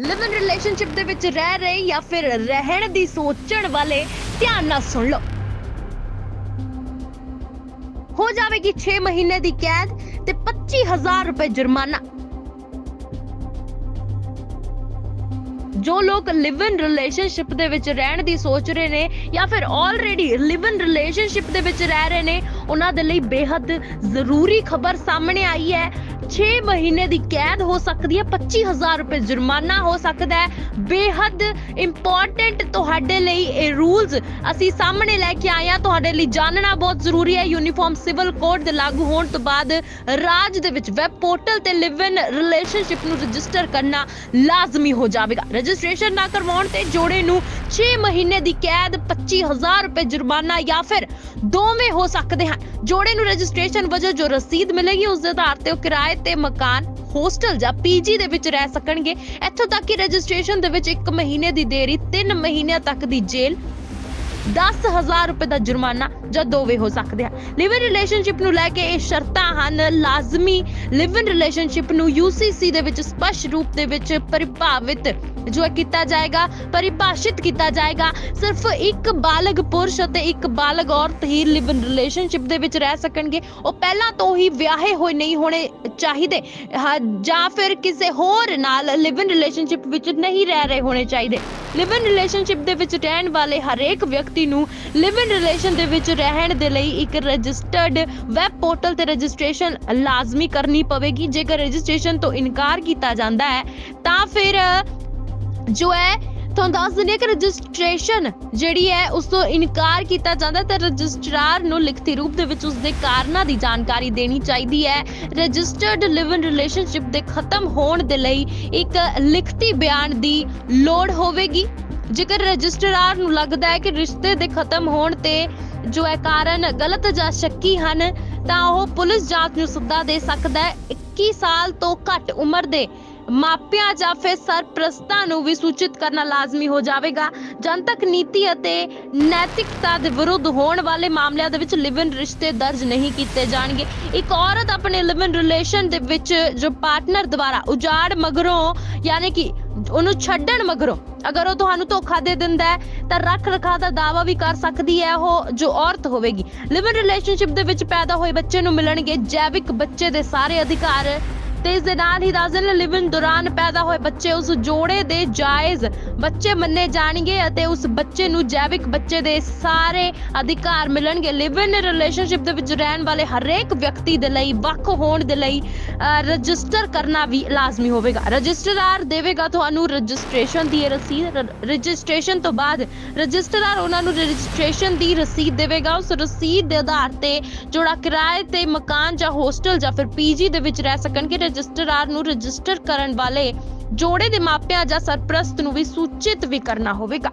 ਲਿਵ ਇਨ relationship ਦੇ ਵਿੱਚ ਰਹਿ ਰਹੇ ਜਾਂ ਫਿਰ ਰਹਿਣ ਦੀ ਸੋਚਣ ਵਾਲੇ ਧਿਆਨ ਨਾਲ ਸੁਣ ਲਓ। ਹੋ ਜਾਵੇਗੀ 6 ਮਹੀਨੇ ਦੀ ਕੈਦ ਤੇ 25000 ਰੁਪਏ ਜੁਰਮਾਨਾ। ਜੋ ਲੋਕ ਲਿਵ ਇਨ ਰਿਲੇਸ਼ਨਸ਼ਿਪ ਦੇ ਵਿੱਚ ਰਹਿਣ ਦੀ ਸੋਚ ਰਹੇ ਨੇ ਜਾਂ ਫਿਰ ਆਲਰੇਡੀ ਲਿਵ ਇਨ ਰਿਲੇਸ਼ਨਸ਼ਿਪ ਦੇ ਵਿੱਚ ਰਹਿ ਰਹੇ ਨੇ, ਉਹਨਾਂ ਦੇ ਲਈ ਬੇहद ਜ਼ਰੂਰੀ ਖਬਰ ਸਾਹਮਣੇ ਆਈ ਹੈ। 6 ਮਹੀਨੇ ਦੀ ਕੈਦ ਹੋ ਸਕਦੀ ਹੈ 25000 ਰੁਪਏ ਜੁਰਮਾਨਾ ਹੋ ਸਕਦਾ ਹੈ। ਬੇहद ਇੰਪੋਰਟੈਂਟ ਤੁਹਾਡੇ ਲਈ ਇਹ ਰੂਲਸ ਅਸੀਂ ਸਾਹਮਣੇ ਲੈ ਕੇ ਆਏ ਆ ਤੁਹਾਡੇ ਲਈ ਜਾਣਨਾ ਬਹੁਤ ਜ਼ਰੂਰੀ ਹੈ। ਯੂਨੀਫਾਰਮ ਸਿਵਲ ਕੋਡ ਦੇ ਲਾਗੂ ਹੋਣ ਤੋਂ ਬਾਅਦ ਰਾਜ ਦੇ ਵਿੱਚ ਵੈਬ ਪੋਰਟਲ ਤੇ ਲਿਵ ਇਨ ਰਿਲੇਸ਼ਨਸ਼ਿਪ ਨੂੰ ਰਜਿਸਟਰ ਕਰਨਾ ਲਾਜ਼ਮੀ ਹੋ ਜਾਵੇਗਾ। ਰਜਿਸਟ੍ਰੇਸ਼ਨ ਨਾ ਕਰਵਾਉਣ ਤੇ ਜੋੜੇ ਨੂੰ 6 ਮਹੀਨੇ ਦੀ ਕੈਦ 25000 ਰੁਪਏ ਜੁਰਮਾਨਾ ਜਾਂ ਫਿਰ ਦੋਵੇਂ ਹੋ ਸਕਦੇ ਹਨ। ਜੋੜੇ ਨੂੰ ਰਜਿਸਟ੍ਰੇਸ਼ਨ ਵਜੋਂ ਜੋ ਰਸੀਦ ਮਿਲੇਗੀ, ਉਸ ਦੇ ਆਧਾਰ ਤੇ ਉਹ ਕਿਰਾਏ ਤੇ ਮਕਾਨ, ਹੋਸਟਲ ਜਾਂ ਪੀਜੀ ਦੇ ਵਿੱਚ ਰਹਿ ਸਕਣਗੇ। ਇੱਥੋਂ ਤੱਕ ਕਿ ਰਜਿਸਟ੍ਰੇਸ਼ਨ ਦੇ ਵਿੱਚ 1 ਮਹੀਨੇ ਦੀ ਦੇਰੀ 3 ਮਹੀਨਿਆਂ ਤੱਕ ਦੀ ਜੇਲ੍ਹ 10000 ਰੁਪਏ ਦਾ ਜੁਰਮਾਨਾ, ਜਾਂ ਦੋਵੇਂ ਹੋ ਸਕਦੇ ਹਨ। ਲਿਵ ਇਨ ਰਿਲੇਸ਼ਨਸ਼ਿਪ ਨੂੰ ਲੈ ਕੇ ਇਹ ਸ਼ਰਤਾਂ ਹਨ ਲਾਜ਼ਮੀ। ਲਿਵ ਇਨ ਰਿਲੇਸ਼ਨਸ਼ਿਪ ਨੂੰ UCC ਦੇ ਵਿੱਚ ਸਪਸ਼ਟ ਰੂਪ ਦੇ ਵਿੱਚ ਪਰਿਭਾਵਿਤ ਜੋ ਹੈ ਕੀਤਾ ਜਾਏਗਾ ਪਰਿਭਾਸ਼ਿਤ ਕੀਤਾ ਜਾਏਗਾ। ਸਿਰਫ ਇੱਕ ਬਾਲਗ ਪੁਰਸ਼ ਅਤੇ ਇੱਕ ਬਾਲਗ ਔਰਤ ਹੀ ਲਿਵ ਇਨ ਰਿਲੇਸ਼ਨਸ਼ਿਪ ਦੇ ਵਿੱਚ ਰਹਿ ਸਕਣਗੇ। ਉਹ ਪਹਿਲਾਂ ਤੋਂ ਹੀ ਵਿਆਹੇ ਹੋਏ ਨਹੀਂ ਹੋਣੇ ਚਾਹੀਦੇ ਹਾਂ, ਜਾਂ ਫਿਰ ਕਿਸੇ ਹੋਰ ਨਾਲ ਲਿਵ ਇਨ ਰਿਲੇਸ਼ਨਸ਼ਿਪ ਵਿੱਚ ਨਹੀਂ ਰਹਿ ਰਹੇ ਹੋਣੇ ਚਾਹੀਦੇ। ਲਿਵ ਇਨ ਰਿਲੇਸ਼ਨਸ਼ਿਪ ਦੇ ਵਿੱਚ ਰਹਿਣ ਵਾਲੇ ਹਰੇਕ ਵਿਅਕਤੀ ਨੂੰ ਲਿਵ ਇਨ ਰਿਲੇਸ਼ਨ ਦੇ ਵਿੱਚ ਰਹਿਣ ਦੇ ਲਈ ਇੱਕ ਰਜਿਸਟਰਡ ਵੈਬ ਪੋਰਟਲ ਤੇ ਰਜਿਸਟ੍ਰੇਸ਼ਨ ਲਾਜ਼ਮੀ ਕਰਨੀ ਪਵੇਗੀ। ਜੇਕਰ ਰਜਿਸਟ੍ਰੇਸ਼ਨ ਤੋਂ ਇਨਕਾਰ ਕੀਤਾ ਜਾਂਦਾ ਹੈ ਤਾਂ ਫਿਰ ਜੋ ਹੈ, ਤੁਹਾਨੂੰ ਦੱਸ ਦਿੰਦੇ ਕਿ ਰਜਿਸਟ੍ਰੇਸ਼ਨ ਜਿਹੜੀ ਹੈ, ਉਸ ਤੋਂ ਇਨਕਾਰ ਕੀਤਾ ਜਾਂਦਾ ਤਾਂ ਰਜਿਸਟਰਾਰ ਨੂੰ ਲਿਖਤੀ ਰੂਪ ਦੇ ਵਿੱਚ ਉਸ ਦੇ ਕਾਰਨਾਂ ਦੀ ਜਾਣਕਾਰੀ ਦੇਣੀ ਚਾਹੀਦੀ ਹੈ। ਰਜਿਸਟਰਡ ਲਿਵ ਇਨ ਰਿਲੇਸ਼ਨਸ਼ਿਪ ਦੇ ਖਤਮ ਹੋਣ ਦੇ ਲਈ ਇੱਕ ਲਿਖਤੀ ਬਿਆਨ ਦੀ ਲੋੜ ਹੋਵੇਗੀ। ਜੇਕਰ ਰਜਿਸਟਰਾਰ ਨੂੰ ਲੱਗਦਾ ਹੈ ਕਿ ਰਿਸ਼ਤੇ ਦੇ ਖਤਮ ਹੋਣ ਤੇ ਜੋ ਹੈ ਕਾਰਨ ਗਲਤ ਜਾਂ ਸ਼ੱਕੀ ਹਨ, ਤਾਂ ਉਹ ਪੁਲਿਸ ਜਾਂਚ ਨੂੰ ਸੱਦਾ ਦੇ ਸਕਦਾ ਹੈ। 21 ਸਾਲ ਤੋਂ ਘੱਟ ਉਮਰ ਦੇ ਮਾਪਿਆਂ ਜਾਂ ਫਿਰ ਸਰਪ੍ਰਸਤਾਂ ਨੂੰ ਵੀ ਸੂਚਿਤ ਕਰਨਾ ਲਾਜ਼ਮੀ ਹੋ ਜਾਵੇਗਾ। ਜਨਤਕ ਨੀਤੀ ਅਤੇ ਨੈਤਿਕਤਾ ਦੇ ਵਿਰੁੱਧ ਹੋਣ ਵਾਲੇ ਮਾਮਲਿਆਂ ਦੇ ਵਿੱਚ ਲਿਵ ਇਨ ਰਿਸ਼ਤੇ ਦਰਜ ਨਹੀਂ ਕੀਤੇ ਜਾਣਗੇ। ਇੱਕ ਔਰਤ ਆਪਣੇ ਲਿਵ ਇਨ ਰਿਲੇਸ਼ਨ ਦੇ ਵਿੱਚ ਜੋ ਪਾਰਟਨਰ ਦੁਆਰਾ ਉਜਾੜ ਮਗਰੋਂ, ਯਾਨੀ ਕਿ ਉਹਨੂੰ ਛੱਡਣ ਮਗਰੋਂ, ਅਗਰ ਉਹ ਤੁਹਾਨੂੰ ਧੋਖਾ ਦੇ ਦਿੰਦਾ ਹੈ, ਤਾਂ ਰੱਖ ਰਖਾ ਦਾ ਦਾਵਾ ਵੀ ਕਰ ਸਕਦੀ ਹੈ ਉਹ ਜੋ ਔਰਤ ਹੋਵੇਗੀ। ਲਿਵ ਇਨ ਰਿਲੇਸ਼ਨਸ਼ਿਪ ਦੇ ਵਿੱਚ ਪੈਦਾ ਹੋਏ ਬੱਚੇ ਨੂੰ ਮਿਲਣਗੇ ਜੈਵਿਕ ਬੱਚੇ ਦੇ ਸਾਰੇ ਅਧਿਕਾਰ। ਤੇ ਇਸ ਦੇ ਨਾਲ ਹੀ ਦੱਸ ਦਿੰਦੇ ਲਿਵਨ ਦੌਰਾਨ ਪੈਦਾ ਹੋਏ ਬੱਚੇ ਉਸ ਜੋੜੇ ਦੇ ਜਾਇਜ਼ ਬੱਚੇ ਮੰਨੇ ਜਾਣਗੇ ਅਤੇ ਉਸ ਬੱਚੇ ਨੂੰ ਜੈਵਿਕ ਬੱਚੇ ਦੇ ਸਾਰੇ ਅਧਿਕਾਰ ਮਿਲਣਗੇ। ਲਿਵ ਰਿਲੇਸ਼ਨਸ਼ਿਪ ਦੇ ਵਿੱਚ ਰਹਿਣ ਵਾਲੇ ਹਰੇਕ ਵਿਅਕਤੀ ਦੇ ਲਈ, ਵੱਖ ਹੋਣ ਦੇ ਲਈ ਰਜਿਸਟਰ ਕਰਨਾ ਵੀ ਲਾਜ਼ਮੀ ਹੋਵੇਗਾ। ਰਜਿਸਟਰਾਰ ਦੇਵੇਗਾ ਤੁਹਾਨੂੰ ਰਜਿਸਟ੍ਰੇਸ਼ਨ ਦੀ ਇਹ ਰਸੀਦ ਰਜਿਸਟ੍ਰੇਸ਼ਨ ਤੋਂ ਬਾਅਦ ਰਜਿਸਟਰਾਰ ਉਹਨਾਂ ਨੂੰ ਰਜਿਸਟ੍ਰੇਸ਼ਨ ਦੀ ਰਸੀਦ ਦੇਵੇਗਾ। ਉਸ ਰਸੀਦ ਦੇ ਆਧਾਰ ਤੇ ਜੋੜਾ ਕਿਰਾਏ ਤੇ ਮਕਾਨ ਜਾਂ ਹੋਸਟਲ ਜਾਂ ਫਿਰ ਪੀਜੀ ਦੇ ਵਿੱਚ ਰਹਿ ਸਕਣਗੇ। ਰਜਿਸਟਰਾਰ ਨੂੰ ਰਜਿਸਟਰ ਕਰਨ ਵਾਲੇ ਜੋੜੇ ਦੇ ਮਾਪਿਆਂ ਜਾਂ ਸਰਪ੍ਰਸਤ ਨੂੰ ਵੀ ਸੂਚਿਤ ਵੀ ਕਰਨਾ ਹੋਵੇਗਾ।